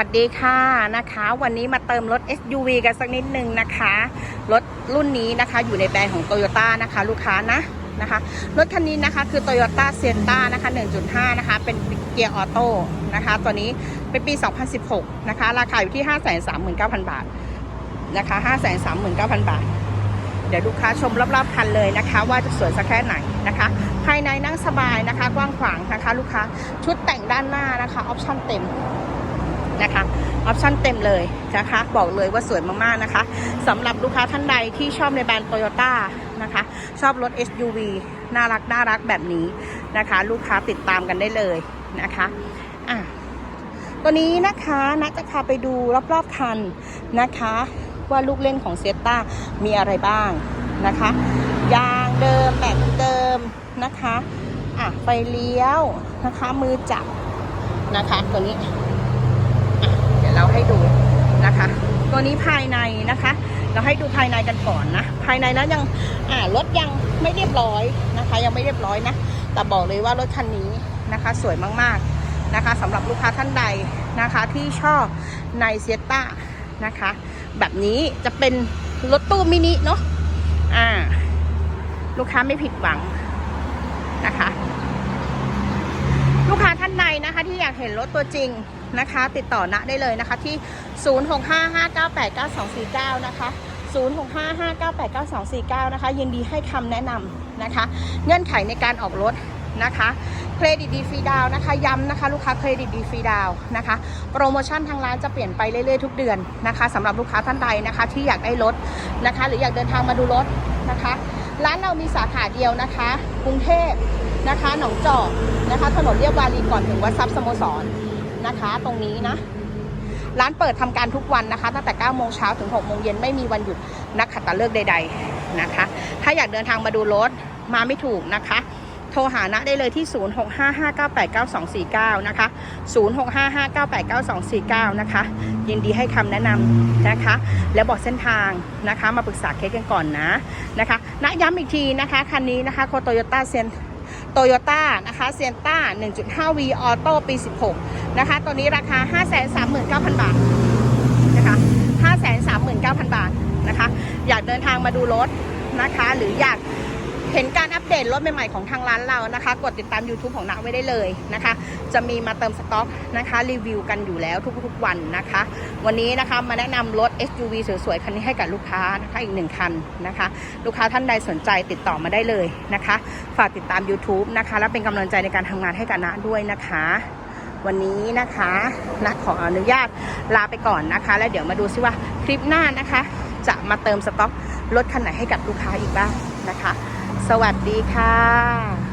สวัสดีค่ะนะคะวันนี้มาเติมรถ SUV กันสักนิดนึงนะคะ รถรุ่นนี้นะคะอยู่ในแบรนด์ของ Toyota นะคะ ลูกค้านะนะคะรถคันนี้นะคะคือ Toyota s i e n t a นะคะ 1.5 นะคะ เป็นเกียร์ออโต้นะคะตัวนี้เป็นปี 2016 นะคะ ราคาอยู่ที่ 539,000 บาทนะคะ 539,000 บาท เดี๋ยวลูกค้าชมรอบๆคันเลยนะคะ ว่าจะสวยสักแค่ไหนนะคะ ภายในนั่งสบายนะคะ กว้างขวางนะคะ ลูกค้าชุดแต่งด้านหน้านะคะออปชั่นเต็ม นะคะออปชั่นเต็มเลยนะคะบอกเลยว่าสวยมากๆนะคะสำหรับลูกค้าท่านใดที่ชอบในแบรนด์โตโยต้านะคะชอบรถ SUV น่ารักน่ารักแบบนี้นะคะ ลูกค้าติดตามกันได้เลยนะคะอะตัวนี้นะคะนัดจะพาไปดูรอบๆคันนะคะ ว่าลูกเล่นของเซต้ามีอะไรบ้างนะคะยางเดิมแบบเดิมนะคะอะไฟเลี้ยวนะคะมือจับนะคะตัวนี้ เดี๋ยวเราให้ดูนะคะ ตัวนี้ภายในนะคะ เราให้ดูภายในกันก่อนนะ ภายในนะยังอ่ารถยังไม่เรียบร้อยนะคะ ยังไม่เรียบร้อยนะ แต่บอกเลยว่ารถคันนี้นะคะ สวยมากๆนะคะสำหรับลูกค้าท่านใดนะคะที่ชอบในเซียต้านะคะ แบบนี้จะเป็นรถตู้มินิเนาะอ่าลูกค้าไม่ผิดหวังนะคะ ลูกค้าท่านใดนะคะที่อยากเห็นรถตัวจริงนะคะ ติดต่อณได้เลยนะคะที่ 0655989249 นะคะ0655989249 นะคะ ยินดีให้คำแนะนำนะคะ เงื่อนไขในการออกรถนะคะเครดิตดีฟรีดาวนะคะย้ำนะคะ ลูกค้าเครดิตดีฟรีดาวนะคะ โปรโมชั่นทางร้านจะเปลี่ยนไปเรื่อยๆทุกเดือนนะคะสำหรับลูกค้าท่านใดนะคะ ที่อยากได้รถนะคะ หรืออยากเดินทางมาดูรถนะคะ ร้านเรามีสาขาเดียวนะคะ กรุงเทพ นะคะ หนองจอกนะคะ ถนนเรียบวารีก่อนถึงวัดทรัพย์สโมสรนะคะ ตรงนี้นะ ร้านเปิดทำการทุกวันนะคะ ตั้งแต่ 9 โมงเช้าถึง 6 โมงเย็นไม่มีวันหยุดนักขัตฤกษ์ใด ๆนะคะ ถ้าอยากเดินทางมาดูรถมาไม่ถูกนะคะ โทรหาณได้เลยที่ 0655989249 นะคะ 0655989249 นะคะ ยินดีให้คำแนะนำนะคะ และบอกเส้นทางนะคะ มาปรึกษาเคสกันก่อนนะนะคะณย้ำอีกทีนะคะ คันนี้นะคะโคโตโยต้าเซน โตโยต้านะคะเซียนต้า 1.5V ออโต้ปี 16 นะคะ ตัวนี้ราคา 539,000 บาท นะคะ 539,000 บาท นะคะ อยากเดินทางมาดูรถนะคะ หรืออยาก เห็นการอัปเดตรถใหม่ๆของทางร้านเรานะคะ กดติดตาม YouTube ของณไว้ได้เลยนะคะ จะมีมาเติมสต็อกนะคะรีวิวกันอยู่แล้วทุกๆวันนะคะ วันนี้นะคะมาแนะนำรถ SUV สวยๆ คันนี้ให้กับลูกค้านะคะอีกหนึ่งคันนะคะ ลูกค้าท่านใดสนใจติดต่อมาได้เลยนะคะ ฝากติดตาม YouTube นะคะ และเป็นกำลังใจในการทำงานให้กับณด้วยนะคะ วันนี้นะคะนัดขออนุญาตลาไปก่อนนะคะ แล้วเดี๋ยวมาดูซิว่าคลิปหน้านะคะ จะมาเติมสต็อกรถคันไหนให้กับลูกค้าอีกบ้างนะคะ สวัสดีค่ะ